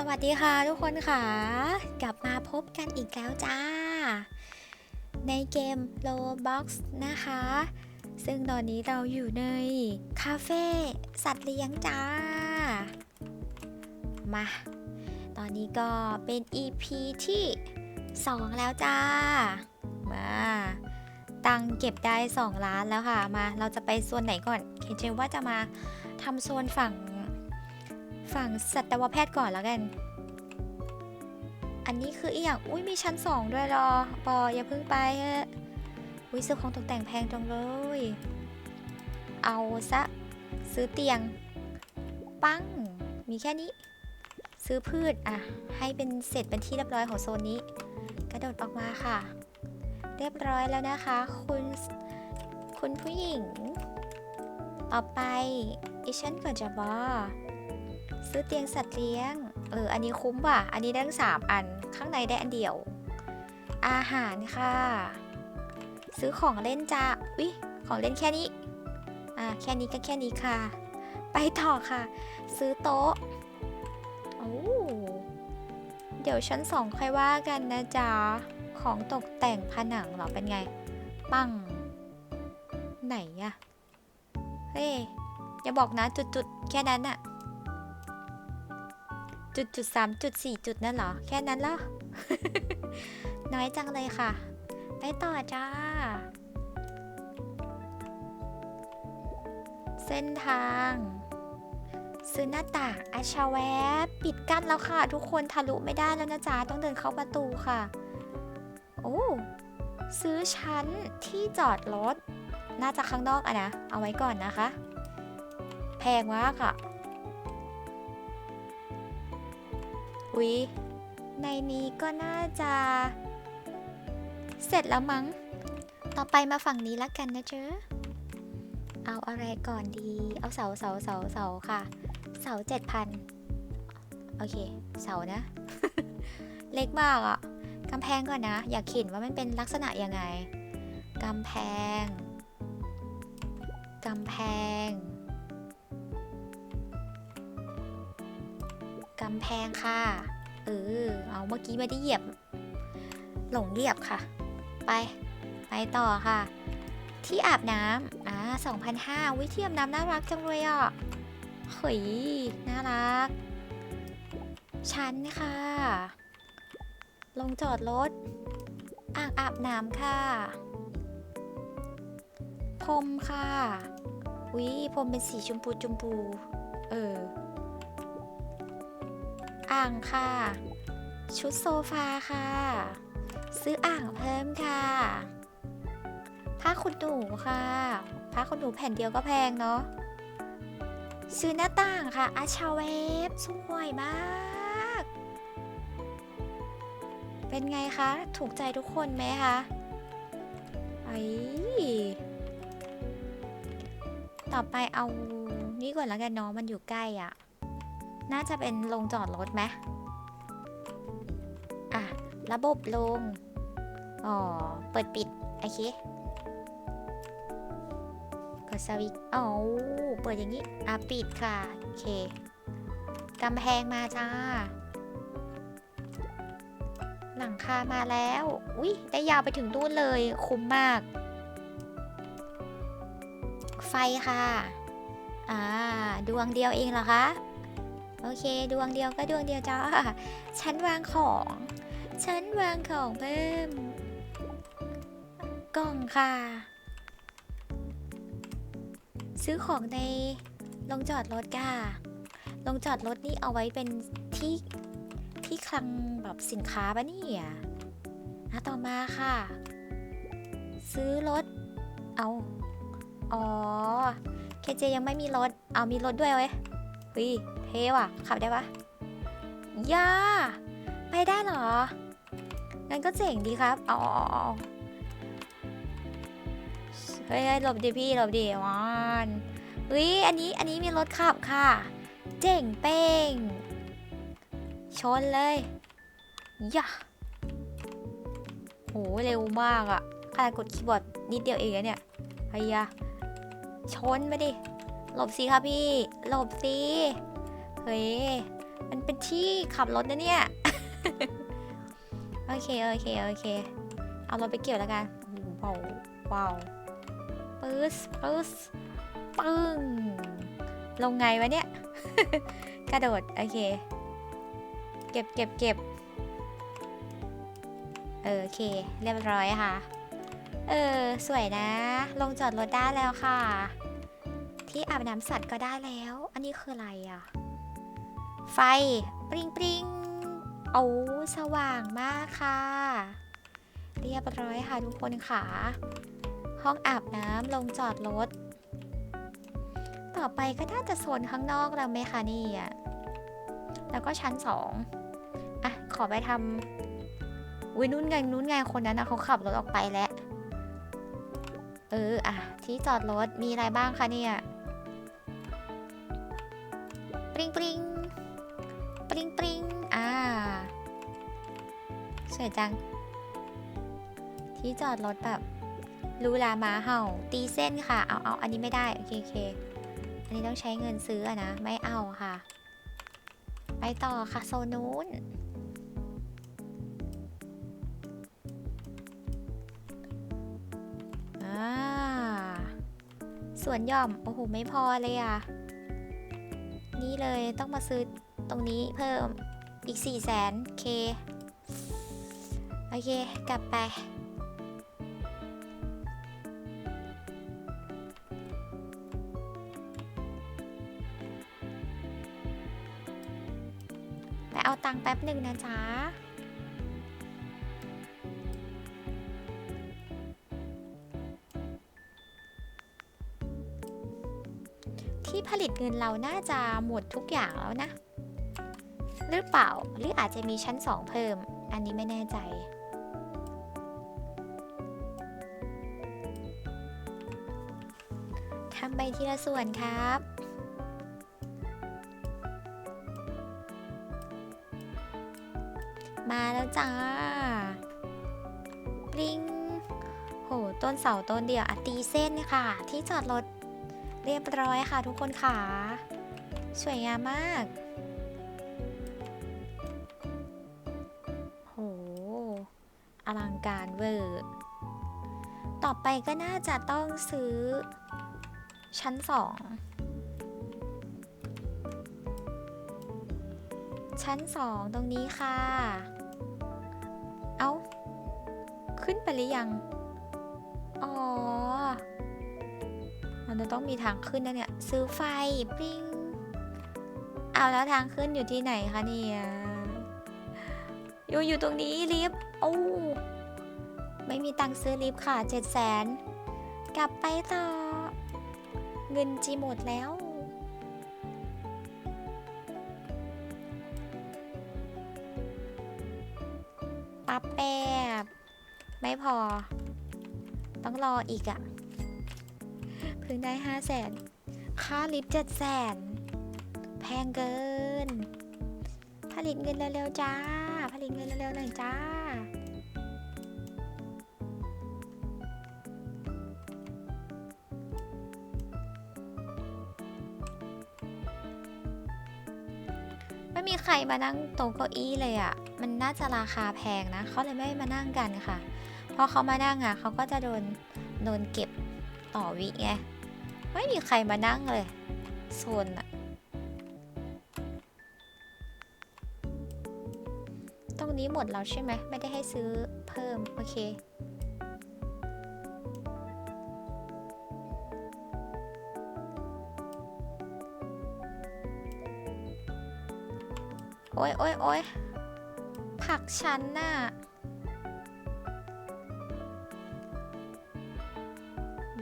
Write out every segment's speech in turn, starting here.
สวัสดีค่ะทุกคนค่ะ กลับมาพบกันอีกแล้วจ้า ในเกม Roblox นะคะ ซึ่งตอนนี้เราอยู่ใน คาเฟ่สัตว์เลี้ยงจ้า มา ตอนนี้ก็เป็น EP ที่ 2 แล้วจ้า มา ตังเก็บได้ 2 ล้านแล้วค่ะ มา เราจะไปโซนไหนก่อน เคเจว่าจะมาทำโซนฝั่ง ฝั่งสัตวแพทย์ก่อนแล้วกัน อันนี้คืออีกอย่าง อุ้ยมีชั้นสองด้วยรอปออย่าเพิ่งไปเฮอะอุ้ยซื้อของตกแต่งแพงจังเลย เอาซะ ซื้อเตียง ปั้ง มีแค่นี้ ซื้อพืชอะ ให้เป็นเสร็จเป็นที่เรียบร้อยของโซนนี้ กระโดดออกมาค่ะ เรียบร้อยแล้วนะคะ คุณคุณผู้หญิง ต่อไป อีฉันก่อนจะบอก ซื้อเตียงสัตว์เลี้ยง เออ อันนี้คุ้มว่ะ อันนี้ได้ทั้งสามอัน ข้างในได้อันเดียว อาหารค่ะ ซื้อของเล่นจ้าวิของเล่นแค่นี้ อ่า แค่นี้ก็แค่นี้ค่ะ ไปต่อค่ะ ซื้อโต๊ะ โอ้เดี๋ยวชั้นสองค่อยว่ากันนะจ๊ะ ของตกแต่งผนังเหรอ เป็นไง ปัง ไหนอะเฮ้ย อย่าบอกนะจุดๆ แค่นั้นอะ จุดจุดสามจุดสี่จุดนั่นเหรอ แค่นั้นเหรอ น้อยจังเลยค่ะ ไปต่อจ้า เส้นทางซื้อหน้าต่างอาชาแวบปิดกั้นแล้วค่ะ ทุกคนทะลุไม่ได้แล้วนะจ๊ะ ต้องเดินเข้าประตูค่ะ โอ้ ซื้อชั้นที่จอดรถ น่าจะข้างนอกอะนะ เอาไว้ก่อนนะคะ แพงมากค่ะ อุ๊ย ในนี้ก็น่าจะ เสร็จแล้วมั้ง ต่อไปมาฝั่งนี้ละกันนะเจ๊เอาอะไรก่อนดี เอาเสาเสาเสาเสาค่ะ เสาเจ็ดพันโอเค เสานะ เล็กมากอะกำแพงก่อนนะ อยากเห็นว่ามันเป็นลักษณะยังไงกำแพงกำแพงำแพงค่ะ เออ เอาเมื่อกี้ไม่ได้เหยียบ หลงเหยียบค่ะ ไป ไปต่อค่ะ ที่อาบน้ำอ่า2,500วิที่อาบน้ำน่ารักจังเลยอะเฮ้ย น่ารัก ชั้นค่ะ ลงจอดรถ อ่างอาบน้ำค่ะ พรมค่ะวิพรมเป็นสีชมพูชมพู เออ อ่างค่ะ ชุดโซฟาค่ะ ซื้ออ่างเพิ่มค่ะ ผ้าขนหนูค่ะ ผ้าขนหนูแผ่นเดียวก็แพงเนาะ ซื้อหน้าต่างค่ะ อาชาเวฟสวยมาก เป็นไงคะ ถูกใจทุกคนไหมคะไอ้ต่อไปเอานี่ก่อนแล้วกันเนาะมันอยู่ใกล้อะ่ะ น่าจะเป็นลงจอดรถไหมอะ ระบบลง อ๋อ เปิดปิด โอเค กดสวิตอ๋อเปิดอย่างนี้ อะ ปิดค่ะ โอเค กำแพงมาจ้า หลังคามาแล้ว อุ้ยได้ยาวไปถึงนู่นเลย คุ้มมาก ไฟค่ะ อ่า ดวงเดียวเองเหรอคะ โอเค ดวงเดียวก็ดวงเดียวจ้าฉันวางของ ฉันวางของเพิ่ม กล่องค่ะ ซื้อของในลงจอดรถค่ะลงจอดรถนี่เอาไว้เป็นที่ที่คลังแบบสินค้าปะเนี่ยอะต่อมาค่ะ ซื้อรถ เอา อ๋อ เคเจยังไม่มีรถ เอามีรถด้วยเว้ยเฮ้ย เท่ว่ะ ขับได้ปะย่าไปได้เหรอ งั้นก็เจ๋งดีครับ เอาเอเฮ้ยหลบดิพี่หลบดิวานเฮ้ยอันนี้อันนี้มีรถขับค่ะ เจ๋งเป้ง ชนเลยย่าโหเร็วมากอะขนาดกดคีย์บอร์ดนิดเดียวเองเนี่ยพยาชนไปดิ หลบสิครับพี่ หลบสิ เฮ้ย มันเป็นที่ขับรถนะเนี่ย โอเค โอเค โอเค เอารถไปเกี่ยวแล้วกันว้าวว้าวปึ๊สปึ๊สปึ้ง ลงไงวะเนี่ย กระโดด โอเค เก็บเก็บเก็บเออโอเค เรียบร้อยค่ะ เออ สวยนะ ลงจอดรถได้แล้วค่ะ ที่อาบน้ำสัตว์ก็ได้แล้ว อันนี้คืออะไรอะ ไฟ ปริงปริงโอ้สว่างมากค่ะ เรียบร้อยค่ะทุกคนค่ะ ห้องอาบน้ำลงจอดรถ ต่อไปก็น่าจะโซนข้างนอกแล้วไหมคะนี่อะแล้วก็ชั้นสองอะ ขอไปทำวินุ่นไงนุ่นไงคนนั้นนะเขาขับรถออกไปแล้ว เออ อะ ที่จอดรถมีอะไรบ้างคะเนี่ย ปริงปริง สวยจัง ที่จอดรถแบบลูลามาเห่า ตีเส้นค่ะ เอาเอาอันนี้ไม่ได้ โอเคโอเค อันนี้ต้องใช้เงินซื้อนะ ไม่เอาค่ะ ไปต่อค่ะ โซนนู้น อ่า สวนหย่อม โอ้โห ไม่พอเลยอะ นี่เลยต้องมาซื้อตรงนี้เพิ่มอีก4ี่แสนเค เค กลับไปไปเอาตังค์แป๊บหนึ่งนะจ๊ะที่ผลิตเงินเราน่าจะหมดทุกอย่างแล้วนะ หรือเปล่า หรืออาจจะมีชั้นสองเพิ่ม อันนี้ไม่แน่ใจ ทีละส่วนครับ มาแล้วจ้าปริงโห ต้นเสาต้นเดียวอตีเส้นค่ะ ที่จอดรถเรียบร้อยค่ะทุกคนค่ะ สวยงามมาก โห อลังการเวอร์ ต่อไปก็น่าจะต้องซื้อ ชั้นสองชั้นสองตรงนี้ค่ะ เอา้า ขึ้นไปหรือยัง อ๋อ มันจะต้องมีทางขึ้นนะเนี่ย ซื้อไฟปิ้ง เอาแล้วทางขึ้นอยู่ที่ไหนคะเนี่ย อยู่อยู่ตรงนี้ลิฟต์โอ้ไม่มีตังค์ซื้อลิฟต์ค่ะเจ็ดแสน กลับไปต่อ เงินจีหมดแล้ว ปั๊บแอบไม่พอ ต้องรออีกอะ่ะ เพิ่งได้ห้าแสน ค่าลิฟต์เจ็ดแสน แพงเกิน ผลิตเงินเร็วๆจ้า ผลิตเงินเร็วๆหน่อยจ้า ม่มีใครมานั่งต๊ะเก้าอี้เลยอะ่ะ มันน่าจะราคาแพงนะ เขาเลยไม่มานั่งกันค่ะพอเขามานั่งอะเขาก็จะโดนโดนเก็บต่อวิไง ไม่มีใครมานั่งเลย โซนอะตรงนี้หมดแล้วใช่ไหม ไม่ได้ให้ซื้อเพิ่ม โอเค โอ้ยโอ้ยโอ้ยผักฉันน่ะ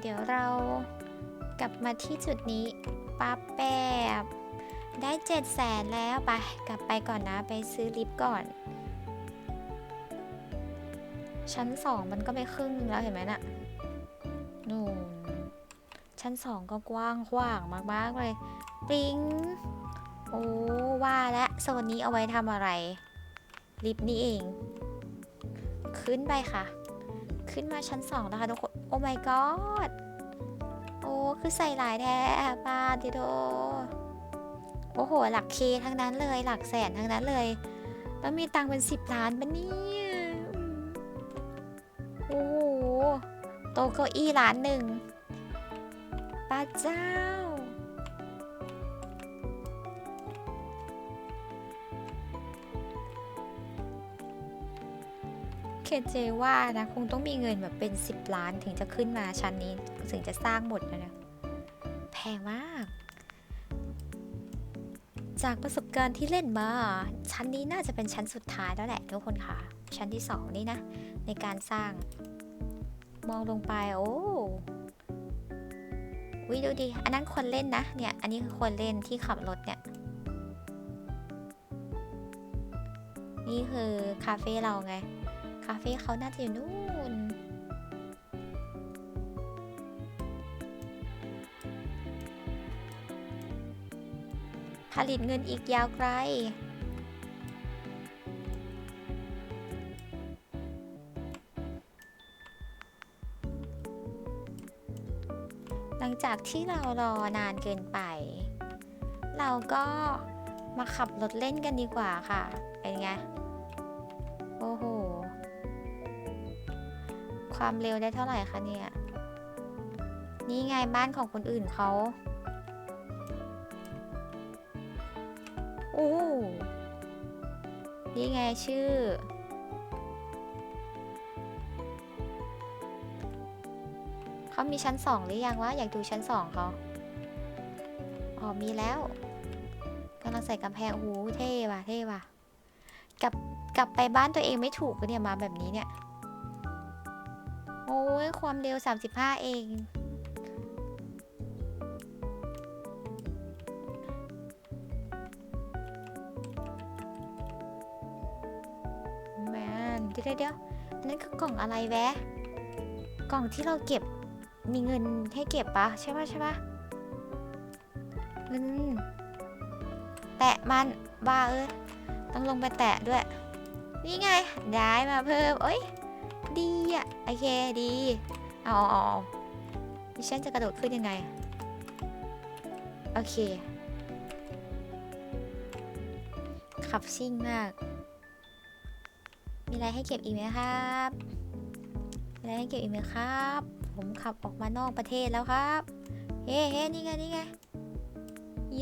เดี๋ยวเรากลับมาที่จุดนี้ปั๊บแป๊บได้เจ็ดแสนแล้วไป กลับไปก่อนนะไปซื้อลิฟต์ก่อน ชั้นสองมันก็ไปครึ่งนึงแล้วเห็นไหมน่ะนู่นชั้นสองก็กว้างขวางมากๆเลยปิ๊ง อ้ว่าและโซนนี้เอาไว้ทำอะไร ลิฟต์นี่เอง ขึ้นไปค่ะ ขึ้นมาชั้นสองนะคะทุกคน โอ้ my god โอ้ คือใส่หลายแท้ปาดิโดโอ้โห หลักเคทั้งนั้นเลย หลักแสนทั้งนั้นเลย แล้วมีตังค์เป็นสิบล้านปะเนี่ยโอ้โหโตเก้าอี้ล้านหนึ่งป้าเจ้า เคเจว่านะคงต้องมีเงินแบบเป็น 10 ล้านถึงจะขึ้นมาชั้นนี้ถึงจะสร้างหมดนะนะแพงมาก จากประสบการณ์ที่เล่นมา ชั้นนี้น่าจะเป็นชั้นสุดท้ายแล้วแหละทุกคนค่ะ ชั้นที่สองนี่นะ ในการสร้าง มองลงไปโอ้วิดูดิ อันนั้นคนเล่นนะ เนี่ย อันนี้คือคนเล่นที่ขับรถเนี่ย นี่คือคาเฟ่เราไง คาเฟ่เขาน่าจะอยู่นู่นผลิตเงินอีกยาวไกล หลังจากที่เรารอนานเกินไป เราก็มาขับรถเล่นกันดีกว่าค่ะ เป็นไง โอ้โห ความเร็วได้เท่าไหร่คะเนี่ย นี่ไงบ้านของคนอื่นเขาโอ้นี่ไงชื่อ เขามีชั้นสองหรือยังวะ อยากดูชั้นสองเขาอ๋อมีแล้วกำลังใส่กำแพงโอ้โหเท่ว่ะ เท่ว่ะ กลับกลับไปบ้านตัวเองไม่ถูกเนี่ยมาแบบนี้เนี่ย ยความเร็ว 35 เอง แมนเดี๋ยวเดี๋ยวเดี๋ยวอันนั่นคือกล่องอะไรแวะ กล่องที่เราเก็บมีเงินให้เก็บปะใช่ปะใช่ปะเงินแตะมันบ้าเอ้ยต้องลงไปแตะด้วย นี่ไง ได้มาเพิ่มเอ้ย ดีอะโอเคดีเอาเอาดิฉันจะกระโดดขึ้นยังไง โอเค ขับซิ่งมาก มีอะไรให้เก็บอีกไหมครับมีอะไรให้เก็บอีกไหมครับ ผมขับออกมานอกประเทศแล้วครับ เฮ้เฮ้นี่ไงนี่ไง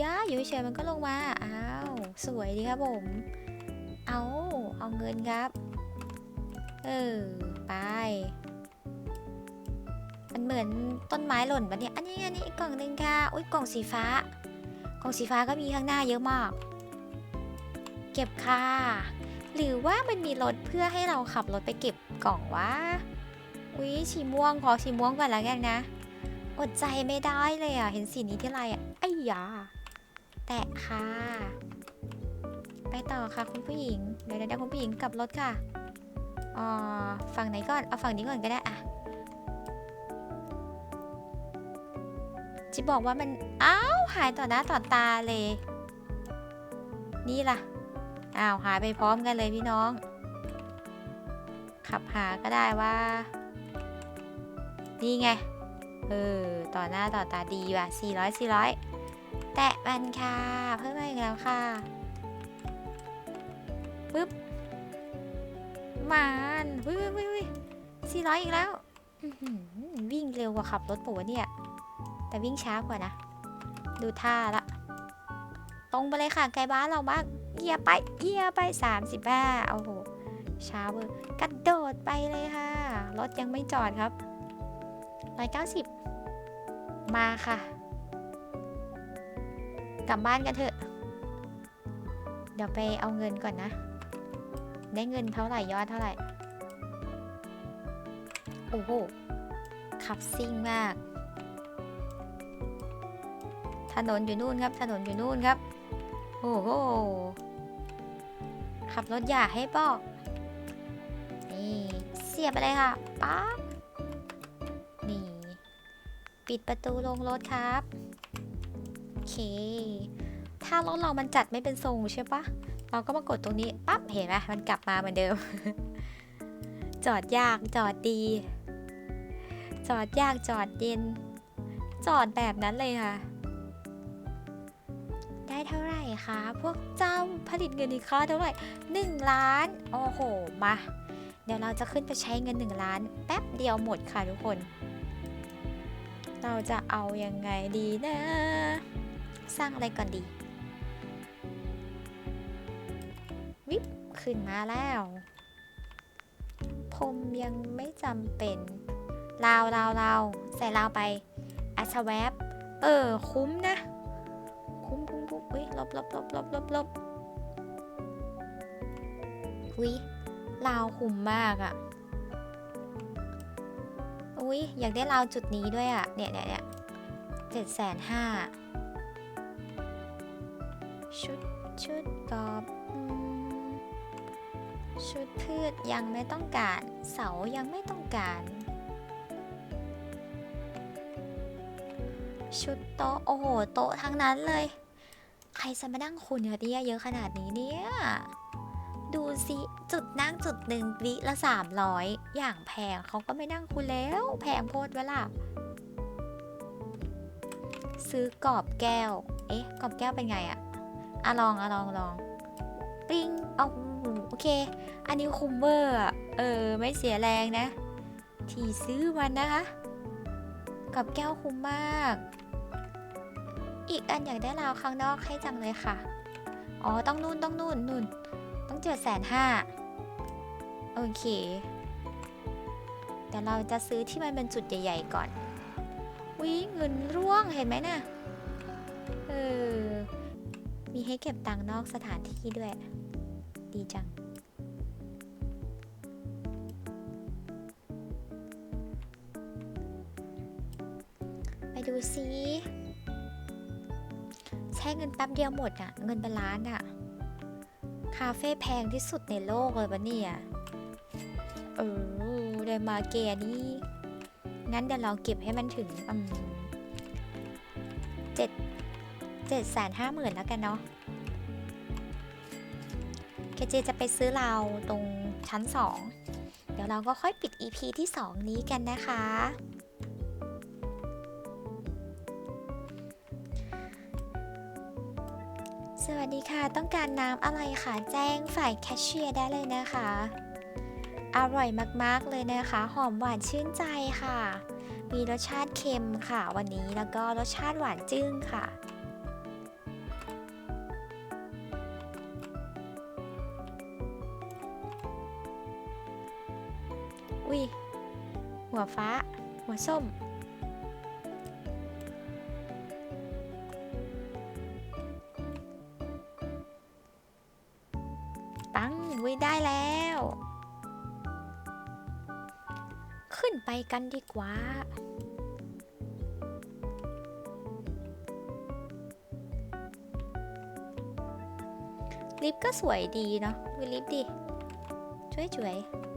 ย่าอยู่เฉยมันก็ลงมาอ้าวสวยดีครับผม เอาเอาเงินครับ เออ ไปมันเหมือนต้นไม้หล่นปะเนี่ยอันนี้อันนี้อีกกล่องหนึ่งค่ะอุ้ยกล่องสีฟ้า กล่องสีฟ้าก็มีข้างหน้าเยอะมาก เก็บค่ะ หรือว่ามันมีรถเพื่อให้เราขับรถไปเก็บกล่องวะอุ้ยสีม่วงขอสีม่วงก่อนแล้วกันนะ อดใจไม่ได้เลยอะ เห็นสีนี้ที่ไรอะไอ้ยาแตะค่ะ ไปต่อค่ะคุณผู้หญิง เดี๋ยวเดี๋ยวคุณผู้หญิงกลับรถค่ะ อ่าฝั่งไหนก่อน เอาฝั่งนี้ก่อนก็ได้อะจิบอกว่ามัน อ้าว หายต่อหน้าต่อตาเลย นี่ล่ะ อ้าว หายไปพร้อมกันเลยพี่น้อง ขับหาก็ได้ว่า นี่ไง เออ ต่อหน้าต่อตาดีว่ะ 400 400 แตะมันค่ะ เพิ่มมาอีกแล้วค่ะปึ๊บ มานวิววิววิสี่ร้อยอีกแล้ววิ่งเร็วกว่าขับรถปู่เนี่ย แต่วิ่งช้ากว่านะ ดูท่าละ ตรงไปเลยค่ะไกลบ้านเราบ้างเกียไปเกียไปสามสิบห้าโอ้โหช้าเวอร์กระโดดไปเลยค่ะ รถยังไม่จอดครับร้อยเก้าสิบมาค่ะ กลับบ้านกันเถอะ เดี๋ยวไปเอาเงินก่อนนะ ได้เงินเท่าไหร่ยอดเท่าไหร่ โอ้โห ขับซิ่งมาก ถนนอยู่นู่นครับ ถนนอยู่นู่นครับ โอ้โห ขับรถอย่าให้บอกนี่เสียบไปเลยค่ะป๊าบนี่ ปิดประตูลงรถครับ โอเค ถ้ารถเรามันจัดไม่เป็นทรงใช่ปะ เราก็มากดตรงนี้ปั๊บเห็นไหมมันกลับมาเหมือนเดิม จอดยากจอดดี จอดยากจอดเย็น จอดแบบนั้นเลยค่ะ ได้เท่าไหร่คะ พวกเจ้าผลิตเงินในค่าเท่าไหร่หนึ่งล้าน โอ้โห มา เดี๋ยวเราจะขึ้นไปใช้เงินหนึ่งล้าน แป๊บเดียวหมดค่ะทุกคน เราจะเอายังไงดีนะ สร้างอะไรก่อนดี ขึ้นมาแล้ว ผมยังไม่จำเป็นลาวลาวลาวใส่ลาวไปอัชแวบเออ คุ้มนะ คุ้มคุ้มคุ้มอุ้ยลบลบลบลบลบลบอุ้ยลาวคุ้มมากอะอุ้ยอยากได้ลาวจุดนี้ด้วยอะเนี่ยเนี่ยเนี่ยเจ็ดแสนห้าชุดชุดกอบ พืชยังไม่ต้องการ เสายังไม่ต้องการ ชุดโต๊ะโอ้โหโต๊ะทั้งนั้นเลย ใครจะมานั่งคุณเนี่ยเยเยอะขนาดนี้เนี่ย ดูสิจุดนั่งจุดหนึ่งวิละสามร้อยอย่างแพงเขาก็ไม่นั่งคุณแล้ว แพงโพดเวล่ะซื้อกรอบแก้ว เอ๊ะ กรอบแก้วเป็นไงอะอะลองอะลองลอง ปิ้งเอา โอเค อันนี้คุ้มเวอร์เออ ไม่เสียแรงนะ ที่ซื้อมันนะคะ กับแก้วคุ้มมาก อีกอันอยากได้ราวข้างนอกให้จังเลยค่ะ อ๋อ ต้องนู่นต้องนู่นนู่น ต้องเจ็ดแสนห้าโอเคแต่เราจะซื้อที่มันเป็นจุดใหญ่ ๆ ก่อน วิเงินร่วงเห็นไหมน่ะ เออ มีให้เก็บตังค์นอกสถานที่ด้วย ดีจัง ไปดูซิใช้เงินแป๊บเดียวหมดอะเงินเป็นล้านอะคาเฟ่แพงที่สุดในโลกเลยปะเนี่ยเออได้มาเกียนี่งั้นเดี๋ยวเราเก็บให้มันถึงอืมเจ็ดเจ็ดแสนห้าหมื่นแล้วกันเนาะ เจจะไปซื้อเราตรงชั้นสองเดี๋ยวเราก็ค่อยปิด EP ที่ 2 นี้กันนะคะ สวัสดีค่ะ ต้องการน้ำอะไรคะแจ้งฝ่ายแคชเชียร์ได้เลยนะคะ อร่อยมากๆเลยนะคะ หอมหวานชื่นใจค่ะ มีรสชาติเค็มค่ะวันนี้แล้วก็รสชาติหวานจึ้งค่ะ หัวฟ้า หัวส้ม ปังวิได้แล้ว ขึ้นไปกันดีกว่าลิฟต์ก็สวยดีเนาะดูลิฟต์ดิช่วยช่วยๆ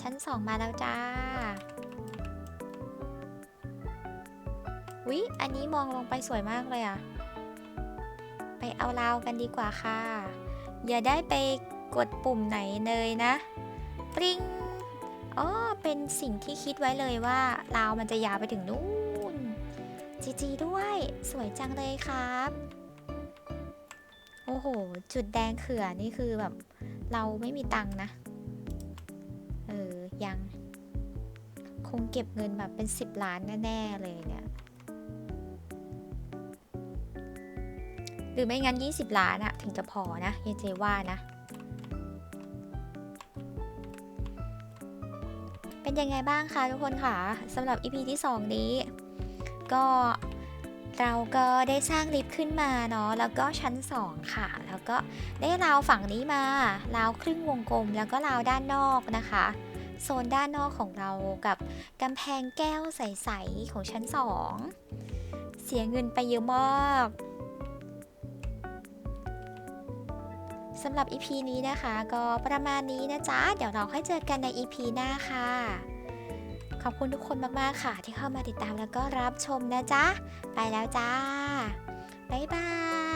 ชั้นสองมาแล้วจ้าวิอันนี้มองลงไปสวยมากเลยอะไปเอาราวกันดีกว่าค่ะ อย่าได้ไปกดปุ่มไหนเลยนะ ปริงอ๋อเป็นสิ่งที่คิดไว้เลยว่าราวมันจะยาวไปถึงนู่น จีจีด้วย สวยจังเลยครับ โอ้โห จุดแดงเขื่อนี่คือแบบ เราไม่มีตังนะ ยัง คงเก็บเงินแบบเป็น 10 ล้านแน่ ๆ เลยเนี่ย หรือไม่งั้น 20 ล้านอะถึงจะพอนะเยเจว่านะ เป็นยังไงบ้างคะทุกคนค่ะสำหรับ EP ที่ 2 นี้ ก็เราก็ได้สร้างลิฟต์ขึ้นมาเนาะ แล้วก็ชั้น 2 ค่ะ แล้วก็ได้ราวฝั่งนี้มาราวครึ่งวงกลม แล้วก็ราวด้านนอกนะคะ โซนด้านนอกของเรากับกำแพงแก้วใสๆของชั้น2เสียเงินไปเยอะมากสำหรับ EP นี้นะคะ ก็ประมาณนี้นะจ๊ะ เดี๋ยวเราค่อยเจอกันใน EP หน้าค่ะ ขอบคุณทุกคนมากๆค่ะ ที่เข้ามาติดตามแล้วก็รับชมนะจ๊ะ ไปแล้วจ้า บ๊ายบาย